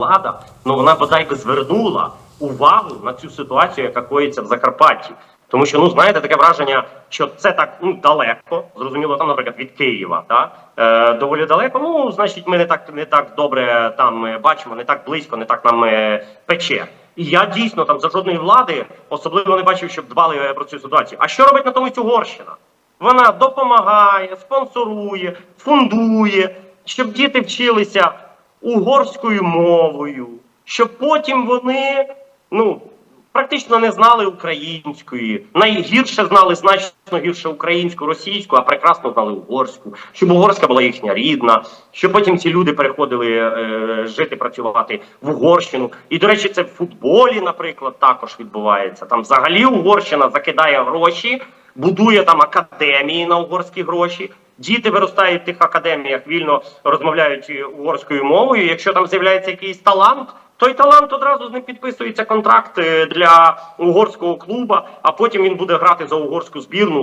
влада, ну вона бодай би звернула увагу на цю ситуацію, яка коїться в Закарпатті. Тому що ну знаєте таке враження, що це так ну далеко, зрозуміло, там, наприклад, від Києва, та е, доволі далеко. Ну значить, ми не так не так добре там е, бачимо, не так близько, не так нам е, пече. І я дійсно там за жодної влади особливо не бачив, щоб дбали е, про цю ситуацію. А що робить натомість Угорщина? Вона допомагає, спонсорує, фундує, щоб діти вчилися угорською мовою, щоб потім вони ну практично не знали української. Найгірше знали значно гірше українську, російську, а прекрасно знали угорську, щоб угорська була їхня рідна, щоб потім ці люди переходили е, жити, працювати в Угорщину. І, до речі, це в футболі, наприклад, також відбувається. Там взагалі Угорщина закидає гроші, будує там академії на угорські гроші. Діти виростають в тих академіях, вільно розмовляють е, угорською мовою. Якщо там з'являється якийсь талант, той талант одразу з ним підписується контракт е, для угорського клуба, а потім він буде грати за угорську збірну.